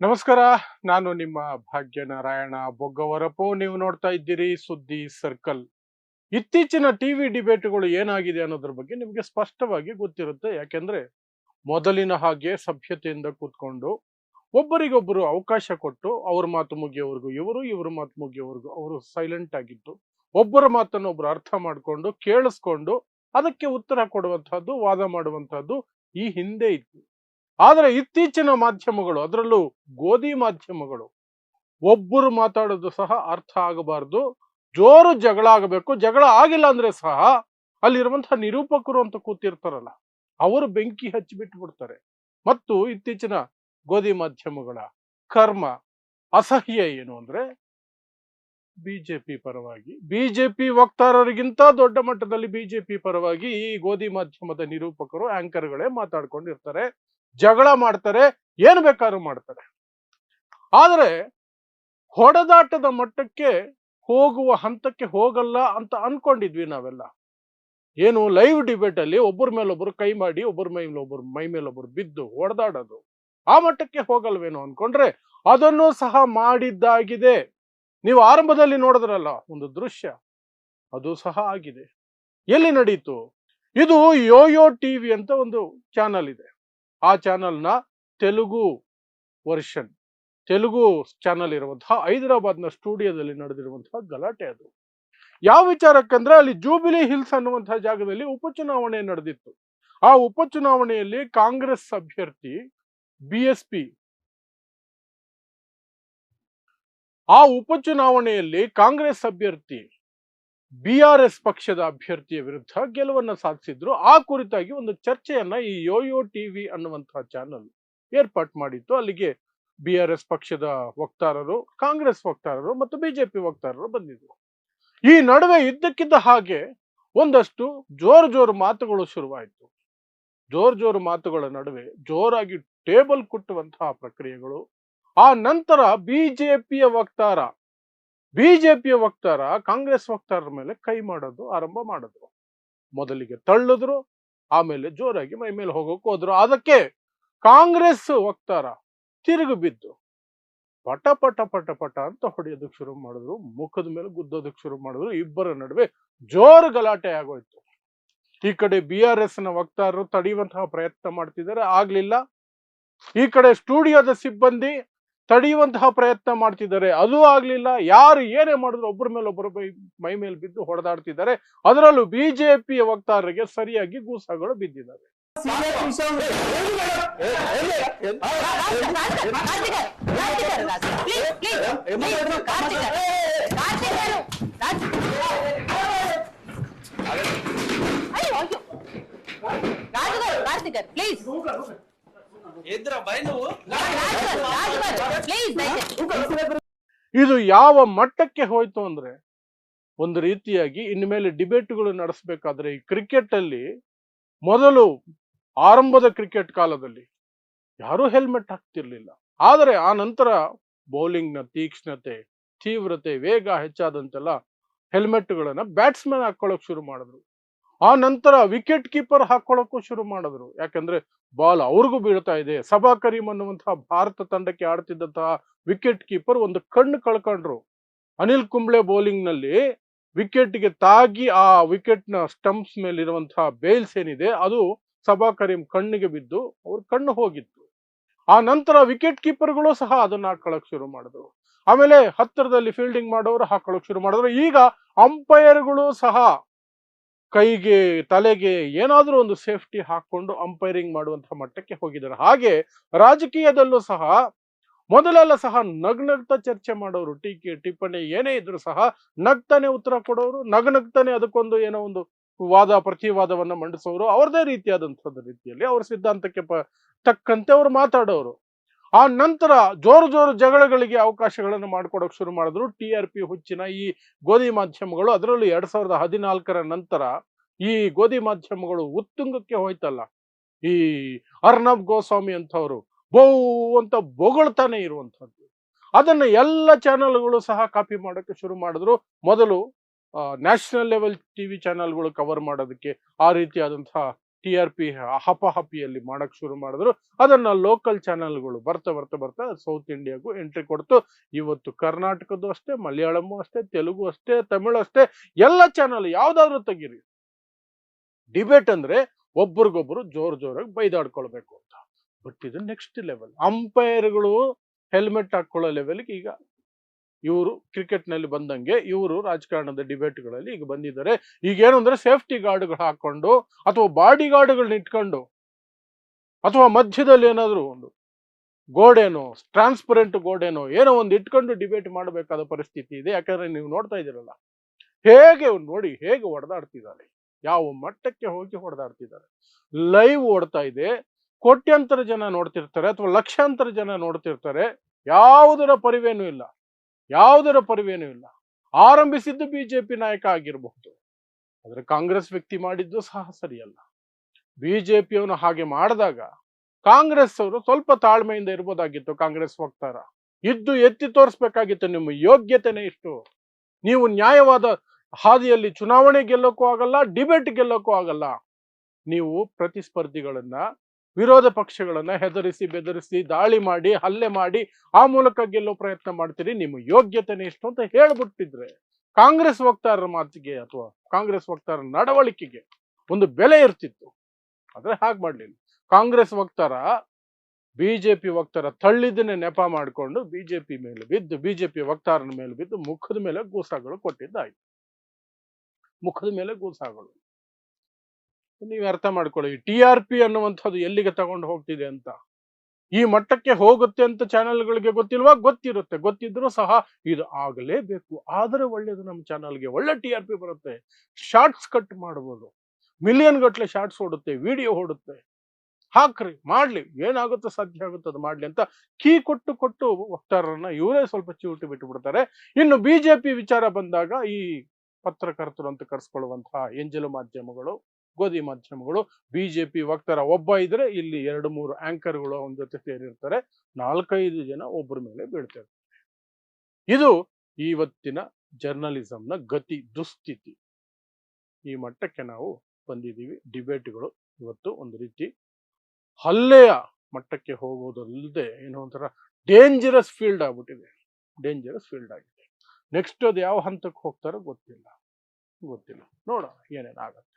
ನಮಸ್ಕಾರ ನಾನು ನಿಮ್ಮ ಭಾಗ್ಯನಾರಾಯಣ ಬೊಗ್ಗವರಪು. ನೀವು ನೋಡ್ತಾ ಇದ್ದೀರಿ ಸುದ್ದಿ ಸರ್ಕಲ್. ಇತ್ತೀಚಿನ ಟಿವಿ ಡಿಬೇಟ್ಗಳು ಏನಾಗಿದೆ ಅನ್ನೋದ್ರ ಬಗ್ಗೆ ನಿಮಗೆ ಸ್ಪಷ್ಟವಾಗಿ ಗೊತ್ತಿರುತ್ತೆ. ಯಾಕೆಂದ್ರೆ ಮೊದಲಿನ ಹಾಗೆ ಸಭ್ಯತೆಯಿಂದ ಕೂತ್ಕೊಂಡು ಒಬ್ಬರಿಗೊಬ್ಬರು ಅವಕಾಶ ಕೊಟ್ಟು ಅವ್ರ ಮಾತು ಮುಗಿಯೋವರೆಗೂ, ಇವರು ಇವ್ರ ಮಾತು ಮುಗಿಯೋವರೆಗೂ ಅವರು ಸೈಲೆಂಟ್ ಆಗಿದ್ದು, ಒಬ್ಬರ ಮಾತನ್ನು ಒಬ್ರು ಅರ್ಥ ಮಾಡಿಕೊಂಡು, ಕೇಳಿಸ್ಕೊಂಡು ಅದಕ್ಕೆ ಉತ್ತರ ಕೊಡುವಂತಹದ್ದು, ವಾದ ಮಾಡುವಂತಹದ್ದು ಈ ಹಿಂದೆ ಇತ್ತು. ಆದರೆ ಇತ್ತೀಚಿನ ಮಾಧ್ಯಮಗಳು, ಅದರಲ್ಲೂ ಗೋಧಿ ಮಾಧ್ಯಮಗಳು, ಒಬ್ಬರು ಮಾತಾಡೋದು ಸಹ ಅರ್ಥ ಆಗಬಾರ್ದು. ಜೋರು ಜಗಳ ಆಗಬೇಕು. ಜಗಳ ಆಗಿಲ್ಲ ಅಂದ್ರೆ ಸಹ ಅಲ್ಲಿರುವಂತಹ ನಿರೂಪಕರು ಅಂತ ಕೂತಿರ್ತಾರಲ್ಲ, ಅವರು ಬೆಂಕಿ ಹಚ್ಚಿಬಿಟ್ಟು ಬಿಡ್ತಾರೆ ಮತ್ತು ಇತ್ತೀಚಿನ ಗೋಧಿ ಮಾಧ್ಯಮಗಳ ಕರ್ಮ ಅಸಹ್ಯ ಏನು ಅಂದ್ರೆ ಬಿಜೆಪಿ ಪರವಾಗಿ, ಬಿಜೆಪಿ ವಕ್ತಾರರಿಗಿಂತ ದೊಡ್ಡ ಮಟ್ಟದಲ್ಲಿ ಬಿಜೆಪಿ ಪರವಾಗಿ ಈ ಗೋಧಿ ಮಾಧ್ಯಮದ ನಿರೂಪಕರು, ಆಂಕರ್ಗಳೇ ಮಾತಾಡ್ಕೊಂಡಿರ್ತಾರೆ, ಜಗಳ ಮಾಡ್ತಾರೆ, ಏನು ಬೇಕಾದ್ರೂ ಮಾಡ್ತಾರೆ. ಆದರೆ ಹೊಡೆದಾಟದ ಮಟ್ಟಕ್ಕೆ ಹೋಗುವ ಹಂತಕ್ಕೆ ಹೋಗಲ್ಲ ಅಂತ ಅನ್ಕೊಂಡಿದ್ವಿ ನಾವೆಲ್ಲ. ಏನು ಲೈವ್ ಡಿಬೇಟ್ ಅಲ್ಲಿ ಒಬ್ಬರ ಮೇಲೊಬ್ರು ಕೈ ಮಾಡಿ, ಒಬ್ಬರ ಮೇಲೊಬ್ರು ಮೈ ಮೇಲೊಬ್ರು ಬಿದ್ದು ಹೊಡೆದಾಡೋದು. ಆ ಮಟ್ಟಕ್ಕೆ ಹೋಗಲ್ವೇನೋ ಅನ್ಕೊಂಡ್ರೆ ಅದನ್ನು ಸಹ ಮಾಡಿದ್ದಾಗಿದೆ. ನೀವು ಆರಂಭದಲ್ಲಿ ನೋಡಿದ್ರಲ್ಲ ಒಂದು ದೃಶ್ಯ. ಅದು ಸಹ ಆಗಿದೆ. ಎಲ್ಲಿ ನಡೀತು? ಇದು ಯೋಯೋ ಟಿವಿ ಅಂತ ಒಂದು ಚಾನಲ್ ಇದೆ. ಆ ಚಾನಲ್ನ ತೆಲುಗು ವರ್ಷನ್ ತೆಲುಗು ಚಾನಲ್ ಇರುವಂತಹ ಹೈದರಾಬಾದ್ನ ಸ್ಟುಡಿಯೋದಲ್ಲಿ ನಡೆದಿರುವಂತಹ ಗಲಾಟೆ ಅದು. ಯಾವ ವಿಚಾರಕ್ಕಂದ್ರೆ ಅಲ್ಲಿ ಜೂಬಿಲಿ ಹಿಲ್ಸ್ ಅನ್ನುವಂತಹ ಜಾಗದಲ್ಲಿ ಉಪಚುನಾವಣೆ ನಡೆದಿತ್ತು. ಆ ಉಪಚುನಾವಣೆಯಲ್ಲಿ ಕಾಂಗ್ರೆಸ್ ಅಭ್ಯರ್ಥಿ ಬಿ ಎಸ್ ಪಿ ಆ ಉಪಚುನಾವಣೆಯಲ್ಲಿ ಕಾಂಗ್ರೆಸ್ ಅಭ್ಯರ್ಥಿ ಬಿ ಆರ್ ಎಸ್ ಪಕ್ಷದ ಅಭ್ಯರ್ಥಿಯ ವಿರುದ್ಧ ಗೆಲುವನ್ನ ಸಾಧಿಸಿದ್ರು. ಆ ಕುರಿತಾಗಿ ಒಂದು ಚರ್ಚೆಯನ್ನ ಈ ಯೋಯೋ ಟಿವಿ ಅನ್ನುವಂತಹ ಚಾನಲ್ ಏರ್ಪಾಟ್ ಮಾಡಿತ್ತು. ಅಲ್ಲಿಗೆ ಬಿ ಆರ್ ಎಸ್ ಪಕ್ಷದ ವಕ್ತಾರರು, ಕಾಂಗ್ರೆಸ್ ವಕ್ತಾರರು ಮತ್ತು ಬಿಜೆಪಿ ವಕ್ತಾರರು ಬಂದಿದ್ರು. ಈ ನಡುವೆ ಇದ್ದಕ್ಕಿದ್ದ ಹಾಗೆ ಒಂದಷ್ಟು ಜೋರು ಜೋರು ಮಾತುಗಳು ಶುರುವಾಯಿತು. ಜೋರು ಜೋರು ಮಾತುಗಳ ನಡುವೆ ಜೋರಾಗಿ ಟೇಬಲ್ ಕುಟ್ಟುವಂತಹ ಪ್ರಕ್ರಿಯೆಗಳು. ಆ ನಂತರ ಬಿಜೆಪಿಯ ವಕ್ತಾರ ಬಿಜೆಪಿಯ ವಕ್ತಾರ ಕಾಂಗ್ರೆಸ್ ವಕ್ತಾರರ ಮೇಲೆ ಕೈ ಮಾಡೋದು ಆರಂಭ ಮಾಡಿದ್ರು. ಮೊದಲಿಗೆ ತಳ್ಳಿದ್ರು, ಆಮೇಲೆ ಜೋರಾಗಿ ಮೈ ಮೇಲೆ ಹೋಗೋಕೆ ಹೋದ್ರು. ಅದಕ್ಕೆ ಕಾಂಗ್ರೆಸ್ ವಕ್ತಾರ ತಿರುಗಿ ಬಿದ್ದು ಪಟ ಪಟ ಪಟ ಪಟ ಅಂತ ಹೊಡೆಯೋದಕ್ಕೆ ಶುರು ಮಾಡಿದ್ರು. ಮುಖದ ಮೇಲೆ ಗುದ್ದೋದಕ್ಕೆ ಶುರು ಮಾಡಿದ್ರು. ಇಬ್ಬರ ನಡುವೆ ಜೋರು ಗಲಾಟೆ ಆಗೋಯ್ತು. ಈ ಕಡೆ ಬಿ ಆರ್ ಎಸ್ನ ವಕ್ತಾರರು ತಡೆಯುವಂತಹ ಪ್ರಯತ್ನ ಮಾಡ್ತಿದ್ದಾರೆ. ಆಗ್ಲಿಲ್ಲ. ಈ ಕಡೆ ಸ್ಟುಡಿಯೋದ ಸಿಬ್ಬಂದಿ ತಡೆಯುವಂತಹ ಪ್ರಯತ್ನ ಮಾಡ್ತಿದ್ದಾರೆ. ಅದು ಆಗ್ಲಿಲ್ಲ. ಯಾರು ಏನೇ ಮಾಡಿದ್ರು ಒಬ್ಬರ ಮೇಲೆ ಒಬ್ಬರ ಮೈ ಮೇಲೆ ಬಿದ್ದು ಹೊಡೆದಾಡ್ತಿದ್ದಾರೆ. ಅದರಲ್ಲೂ ಬಿಜೆಪಿಯ ವಕ್ತಾರರಿಗೆ ಸರಿಯಾಗಿ ಗೂಸಗಳು ಬಿದ್ದಿದ್ದಾರೆ ಇದು ಯಾವ ಮಟ್ಟಕ್ಕೆ ಹೋಯ್ತು ಅಂದ್ರೆ ಒಂದು ರೀತಿಯಾಗಿ ಇನ್ಮೇಲೆ ಡಿಬೇಟ್ಗಳು ನಡೆಸಬೇಕಾದ್ರೆ ಈ ಕ್ರಿಕೆಟ್ ಅಲ್ಲಿ ಮೊದಲು ಆರಂಭದ ಕ್ರಿಕೆಟ್ ಕಾಲದಲ್ಲಿ ಯಾರೂ ಹೆಲ್ಮೆಟ್ ಹಾಕ್ತಿರ್ಲಿಲ್ಲ. ಆದರೆ ಆ ನಂತರ ಬೌಲಿಂಗ್ನ ತೀಕ್ಷ್ಣತೆ, ತೀವ್ರತೆ, ವೇಗ ಹೆಚ್ಚಾದಂತೆಲ್ಲ ಹೆಲ್ಮೆಟ್ಗಳನ್ನ ಬ್ಯಾಟ್ಸ್ಮನ್ ಹಾಕೊಳ್ಳೋಕೆ ಶುರು ಮಾಡಿದ್ರು. ಆ ನಂತರ ವಿಕೆಟ್ ಕೀಪರ್ ಹಾಕೊಳ್ಳೋಕ್ಕೂ ಶುರು ಮಾಡಿದ್ರು. ಯಾಕಂದ್ರೆ ಬಾಲ್ ಅವ್ರಿಗೂ ಬೀಳ್ತಾ ಇದೆ. ಸಭಾ ಕರೀಂ ಅನ್ನುವಂತಹ ಭಾರತ ತಂಡಕ್ಕೆ ಆಡ್ತಿದ್ದಂತಹ ವಿಕೆಟ್ ಕೀಪರ್ ಒಂದು ಕಣ್ಣು ಕಳ್ಕೊಂಡ್ರು. ಅನಿಲ್ ಕುಂಬ್ಳೆ ಬೌಲಿಂಗ್ನಲ್ಲಿ ವಿಕೆಟ್ಗೆ ತಾಗಿ ಆ ವಿಕೆಟ್ನ ಸ್ಟಂಪ್ಸ್ ಮೇಲೆ ಇರುವಂತಹ ಬೇಲ್ಸ್ ಏನಿದೆ ಅದು ಸಬಾ ಕರೀಂ ಕಣ್ಣಿಗೆ ಬಿದ್ದು ಅವ್ರ ಕಣ್ಣು ಹೋಗಿತ್ತು. ಆ ನಂತರ ವಿಕೆಟ್ ಕೀಪರ್ಗಳು ಸಹ ಅದನ್ನ ಹಾಕೊಳಕ್ ಶುರು ಮಾಡಿದ್ರು. ಆಮೇಲೆ ಹತ್ತಿರದಲ್ಲಿ ಫೀಲ್ಡಿಂಗ್ ಮಾಡೋರು ಹಾಕೊಳಕ್ ಶುರು ಮಾಡಿದ್ರು. ಈಗ ಅಂಪೈರ್ಗಳು ಸಹ ಕೈಗೆ, ತಲೆಗೆ ಏನಾದ್ರೂ ಒಂದು ಸೇಫ್ಟಿ ಹಾಕೊಂಡು ಅಂಪೈರಿಂಗ್ ಮಾಡುವಂತಹ ಮಟ್ಟಕ್ಕೆ ಹೋಗಿದ್ದಾರೆ. ಹಾಗೆ ರಾಜಕೀಯದಲ್ಲೂ ಸಹ ಮೊದಲೆಲ್ಲ ಸಹ ನಗ್ನಗ್ತಾ ಚರ್ಚೆ ಮಾಡೋರು. ಟೀಕೆ, ಟಿಪ್ಪಣಿ ಏನೇ ಇದ್ರು ಸಹ ನಗ್ತಾನೆ ಉತ್ತರ ಕೊಡೋರು. ನಗ್ನಗ್ತಾನೆ ಅದಕ್ಕೊಂದು ಏನೋ ಒಂದು ವಾದ ಪ್ರತಿವಾದವನ್ನ ಮಂಡಿಸೋರು ಅವ್ರದೇ ರೀತಿಯಾದಂಥದ್ದು ರೀತಿಯಲ್ಲಿ ಅವ್ರ ಸಿದ್ಧಾಂತಕ್ಕೆ ಪ ತಕ್ಕಂತೆ ಅವ್ರು ಮಾತಾಡೋರು. ಆ ನಂತರ ಜೋರು ಜೋರು ಜಗಳಗಳಿಗೆ ಅವಕಾಶಗಳನ್ನು ಮಾಡ್ಕೊಡೋಕೆ ಶುರು ಮಾಡಿದ್ರು. ಟಿ ಆರ್ ಪಿ ಹುಚ್ಚಿನ ಈ ಗೋಧಿ ಮಾಧ್ಯಮಗಳು ಅದರಲ್ಲೂ ಎರಡ್ ಸಾವಿರದ ಹದಿನಾಲ್ಕರ ನಂತರ ಈ ಗೋಧಿ ಮಾಧ್ಯಮಗಳು ಉತ್ತುಂಗಕ್ಕೆ ಹೋಯ್ತಲ್ಲ. ಈ ಅರ್ನಬ್ ಗೋಸ್ವಾಮಿ ಅಂತವರು ಬೌ ಅಂತ ಬೊಗಳ್ತಾನೆ ಇರುವಂಥದ್ದು. ಅದನ್ನ ಎಲ್ಲ ಚಾನೆಲ್ಗಳು ಸಹ ಕಾಪಿ ಮಾಡೋಕ್ಕೆ ಶುರು ಮಾಡಿದ್ರು. ಮೊದಲು ನ್ಯಾಷನಲ್ ಲೆವೆಲ್ ಟಿವಿ ಚಾನೆಲ್ಗಳು ಕವರ್ ಮಾಡೋದಕ್ಕೆ ಆ ರೀತಿಯಾದಂತಹ ಟಿ ಆರ್ ಪಿ ಹಪಹಪಿಯಲ್ಲಿ ಮಾಡಕ್ ಶುರು ಮಾಡಿದ್ರು. ಅದನ್ನ ಲೋಕಲ್ ಚಾನೆಲ್ಗಳು ಬರ್ತಾ ಬರ್ತಾ ಬರ್ತಾ ಸೌತ್ ಇಂಡಿಯಾಗೂ ಎಂಟ್ರಿ ಕೊಡ್ತು. ಇವತ್ತು ಕರ್ನಾಟಕದ್ದು ಅಷ್ಟೇ, ಮಲಯಾಳಮು ಅಷ್ಟೇ, ತೆಲುಗು ಅಷ್ಟೇ, ತಮಿಳು ಅಷ್ಟೇ, ಎಲ್ಲ ಚಾನಲ್ ಯಾವ್ದಾದ್ರು ತೆಗೀರಿ. ಡಿಬೇಟ್ ಅಂದ್ರೆ ಒಬ್ರಿಗೊಬ್ರು ಜೋರ್ ಜೋರಾಗಿ ಬೈದಾಡ್ಕೊಳ್ಬೇಕು ಅಂತ. ಬಟ್ ಇದು ನೆಕ್ಸ್ಟ್ ಲೆವೆಲ್ ಅಂಪೈರ್ಗಳು ಹೆಲ್ಮೆಟ್ ಹಾಕೊಳ್ಳೋ ಲೆವೆಲ್ಗೆ ಈಗ ಇವರು ಕ್ರಿಕೆಟ್ನಲ್ಲಿ ಬಂದಂಗೆ ಇವರು ರಾಜಕಾರಣದ ಡಿಬೇಟ್ಗಳಲ್ಲಿ ಈಗ ಬಂದಿದ್ದಾರೆ. ಈಗ ಏನು ಅಂದ್ರೆ ಸೇಫ್ಟಿ ಗಾರ್ಡ್ಗಳು ಹಾಕೊಂಡು ಅಥವಾ ಬಾಡಿ ಗಾರ್ಡ್ಗಳನ್ನ ಇಟ್ಕೊಂಡು ಅಥವಾ ಮಧ್ಯದಲ್ಲಿ ಏನಾದರೂ ಒಂದು ಗೋಡೆನೋ, ಟ್ರಾನ್ಸ್ಪರೆಂಟ್ ಗೋಡೆನೋ ಏನೋ ಒಂದು ಇಟ್ಕೊಂಡು ಡಿಬೇಟ್ ಮಾಡಬೇಕಾದ ಪರಿಸ್ಥಿತಿ ಇದೆ. ಯಾಕಂದ್ರೆ ನೀವು ನೋಡ್ತಾ ಇದ್ದೀರಲ್ಲ, ಹೇಗೆ ನೋಡಿ ಹೇಗೆ ಹೊಡೆದಾಡ್ತಿದ್ದಾರೆ, ಯಾವ ಮಟ್ಟಕ್ಕೆ ಹೋಗಿ ಹೊಡೆದಾಡ್ತಿದ್ದಾರೆ. ಲೈವ್ ಓಡ್ತಾ ಇದೆ, ಕೋಟ್ಯಂತರ ಜನ ನೋಡ್ತಿರ್ತಾರೆ ಅಥವಾ ಲಕ್ಷಾಂತರ ಜನ ನೋಡ್ತಿರ್ತಾರೆ, ಯಾವುದರ ಪರಿವೇನೂ ಇಲ್ಲ. ಯಾವುದರ ಪರಿವೇನೂ ಇಲ್ಲ. ಆರಂಭಿಸಿದ್ದು ಬಿಜೆಪಿ ನಾಯಕ ಆಗಿರಬಹುದು. ಆದರೆ ಕಾಂಗ್ರೆಸ್ ವ್ಯಕ್ತಿ ಮಾಡಿದ್ದು ಸಹ ಸರಿಯಲ್ಲ. ಬಿಜೆಪಿಯವನು ಹಾಗೆ ಮಾಡಿದಾಗ ಕಾಂಗ್ರೆಸ್ ಅವರು ಸ್ವಲ್ಪ ತಾಳ್ಮೆಯಿಂದ ಇರ್ಬೋದಾಗಿತ್ತು ಕಾಂಗ್ರೆಸ್ ವಕ್ತಾರ. ಇದ್ದು ಎತ್ತಿ ತೋರಿಸ್ಬೇಕಾಗಿತ್ತು, ನಿಮ್ಮ ಯೋಗ್ಯತೆನೇ ಇಷ್ಟು. ನೀವು ನ್ಯಾಯವಾದ ಹಾದಿಯಲ್ಲಿ ಚುನಾವಣೆ ಗೆಲ್ಲೋಕ್ಕೂ ಆಗಲ್ಲ, ಡಿಬೇಟ್ ಗೆಲ್ಲೋಕ್ಕೂ ಆಗಲ್ಲ. ನೀವು ಪ್ರತಿಸ್ಪರ್ಧಿಗಳನ್ನ ವಿರೋಧ ಪಕ್ಷಗಳನ್ನ ಹೆದರಿಸಿ, ಬೆದರಿಸಿ, ದಾಳಿ ಮಾಡಿ, ಹಲ್ಲೆ ಮಾಡಿ ಆ ಮೂಲಕ ಗೆಲ್ಲೋ ಪ್ರಯತ್ನ ಮಾಡ್ತೀರಿ, ನಿಮ್ಮ ಯೋಗ್ಯತೆನೇ ಇಷ್ಟು ಅಂತ ಹೇಳ್ಬಿಟ್ಟಿದ್ರೆ ಕಾಂಗ್ರೆಸ್ ವಕ್ತಾರರ ಮಾತಿಗೆ ಅಥವಾ ಕಾಂಗ್ರೆಸ್ ವಕ್ತಾರರ ನಡವಳಿಕೆಗೆ ಒಂದು ಬೆಲೆ ಇರ್ತಿತ್ತು. ಆದ್ರೆ ಹಾಗೆ ಮಾಡ್ಲಿಲ್ಲ. ಕಾಂಗ್ರೆಸ್ ವಕ್ತಾರ ಬಿಜೆಪಿ ವಕ್ತಾರ ತಳ್ಳಿದ್ದನ್ನೇ ನೆಪ ಮಾಡಿಕೊಂಡು ಬಿಜೆಪಿ ಮೇಲೆ ಬಿದ್ದು, ಬಿಜೆಪಿ ವಕ್ತಾರನ ಮೇಲೆ ಬಿದ್ದು ಮುಖದ ಮೇಲೆ ಗೂಸಾಗಳು ಕೊಟ್ಟಿದ್ದಾಯ್ತು. ಮುಖದ ಮೇಲೆ ಗೂಸಾಗಳು. ನೀವು ಅರ್ಥ ಮಾಡ್ಕೊಳ್ಳಿ. ಟಿ ಆರ್ ಪಿ ಅನ್ನುವಂಥದ್ದು ಎಲ್ಲಿಗೆ ತಗೊಂಡು ಹೋಗ್ತಿದೆ ಅಂತ. ಈ ಮಟ್ಟಕ್ಕೆ ಹೋಗುತ್ತೆ ಅಂತ ಚಾನೆಲ್ಗಳಿಗೆ ಗೊತ್ತಿಲ್ವಾ? ಗೊತ್ತಿರುತ್ತೆ. ಗೊತ್ತಿದ್ರು ಸಹ ಇದು ಆಗಲೇಬೇಕು. ಆದರೆ ಒಳ್ಳೇದು ನಮ್ಮ ಚಾನಲ್ಗೆ. ಒಳ್ಳೆ ಟಿ ಆರ್ ಪಿ ಬರುತ್ತೆ. ಶಾರ್ಟ್ಸ್ ಕಟ್ ಮಾಡ್ಬೋದು. ಮಿಲಿಯನ್ ಗಟ್ಲೆ ಶಾರ್ಟ್ಸ್ ಓಡುತ್ತೆ, ವಿಡಿಯೋ ಓಡುತ್ತೆ. ಹಾಕ್ರಿ, ಮಾಡ್ಲಿ. ಏನಾಗುತ್ತೋ ಸಾಧ್ಯ ಆಗುತ್ತೆ ಅದು ಮಾಡ್ಲಿ ಅಂತ ಕೀ ಕೊಟ್ಟು ಕೊಟ್ಟು ವಕ್ತಾರರನ್ನ ಇವರೇ ಸ್ವಲ್ಪ ಚೂಟಿ ಬಿಟ್ಟು ಬಿಡ್ತಾರೆ ಇನ್ನು ಬಿಜೆಪಿ ವಿಚಾರ ಬಂದಾಗ ಈ ಪತ್ರಕರ್ತರು ಅಂತ ಕರೆಸ್ಕೊಳ್ಳುವಂತಹ ಎಂಜಲು ಮಾಧ್ಯಮಗಳು ಗೋಧಿ ಮಾಧ್ಯಮಗಳು ಬಿಜೆಪಿ ವಕ್ತಾರ ಒಬ್ಬ ಇದ್ರೆ ಇಲ್ಲಿ ಎರಡು, ಮೂರು ಆಂಕರ್ಗಳು ಅವನ ಜೊತೆ ಸೇರಿರ್ತಾರೆ. ನಾಲ್ಕೈದು ಜನ ಒಬ್ಬರ ಮೇಲೆ ಬೀಳ್ತಾರೆ. ಇದು ಇವತ್ತಿನ ಜರ್ನಲಿಸಂನ ಗತಿ, ದುಸ್ಥಿತಿ. ಈ ಮಟ್ಟಕ್ಕೆ ನಾವು ಬಂದಿದ್ದೀವಿ. ಡಿಬೇಟ್ಗಳು ಇವತ್ತು ಒಂದು ರೀತಿ ಹಲ್ಲೆಯ ಮಟ್ಟಕ್ಕೆ ಹೋಗೋದಲ್ಲದೆ ಏನೋ ಒಂಥರ ಡೇಂಜರಸ್ ಫೀಲ್ಡ್ ಆಗ್ಬಿಟ್ಟಿದೆ. ಡೇಂಜರಸ್ ಫೀಲ್ಡ್ ಆಗಿದೆ. ನೆಕ್ಸ್ಟ್ ಅದು ಯಾವ ಹಂತಕ್ಕೆ ಹೋಗ್ತಾರೋ ಗೊತ್ತಿಲ್ಲ. ಗೊತ್ತಿಲ್ಲ. ನೋಡೋಣ ಏನೇನಾಗತ್ತೆ.